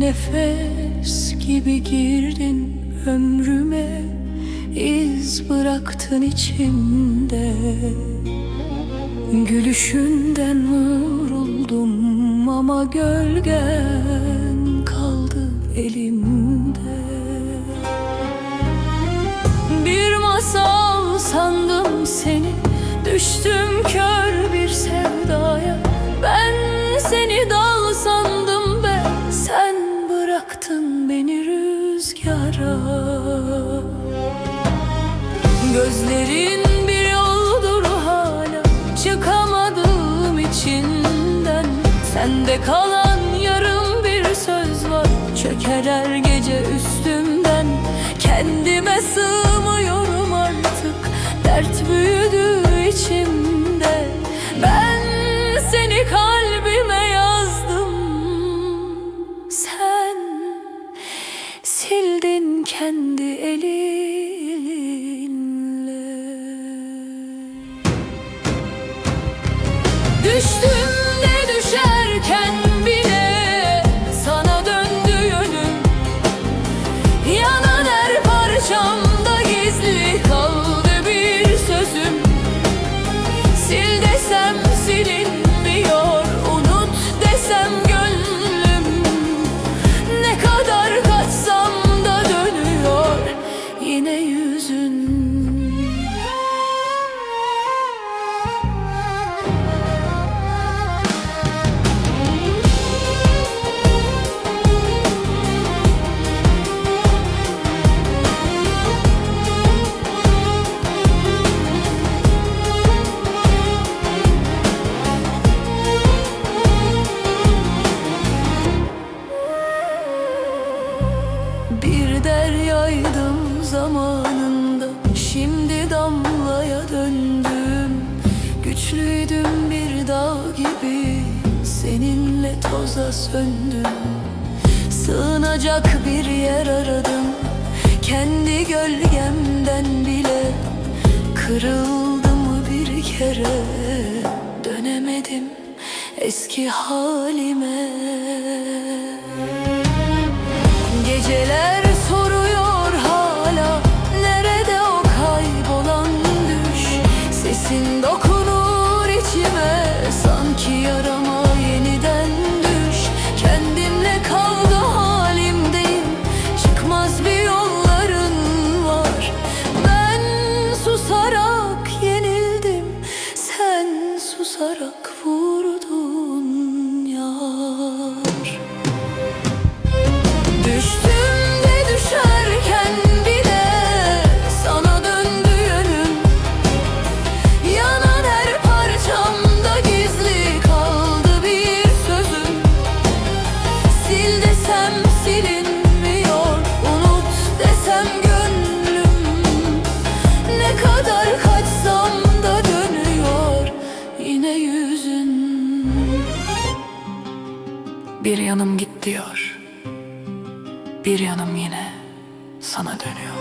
nefes gibi girdin ömrüme iz bıraktın içimde. Gülüşünden vuruldum ama gölgen kaldı elimde. Bir masal sandım seni Düştüm kör bir sevdaya. Ben Gözlerin bir yoldur hala Çıkamadığım içinden. Sende kalan yarım bir söz var Çöker her gece üstümden. Kendime sığmıyorum Düştüm de düşerken bile sana döndü yönüm. Parçamda gizli kaldı bir sözüm. Sil desem silinmiyor gibi Seninle toza söndüm. Sığınacak bir yer aradım. Kendi gölgemden bile Kırıldım bir kere. Dönemedim eski halime. Geceler Sen susarak vurdun yar. Düştüm de düşerken bile sana döndü yönüm. Yanan her parçamda gizli kaldı bir sözüm. Sil desem silinmiyor Bir yanım git diyor bir yanım yine sana dönüyor.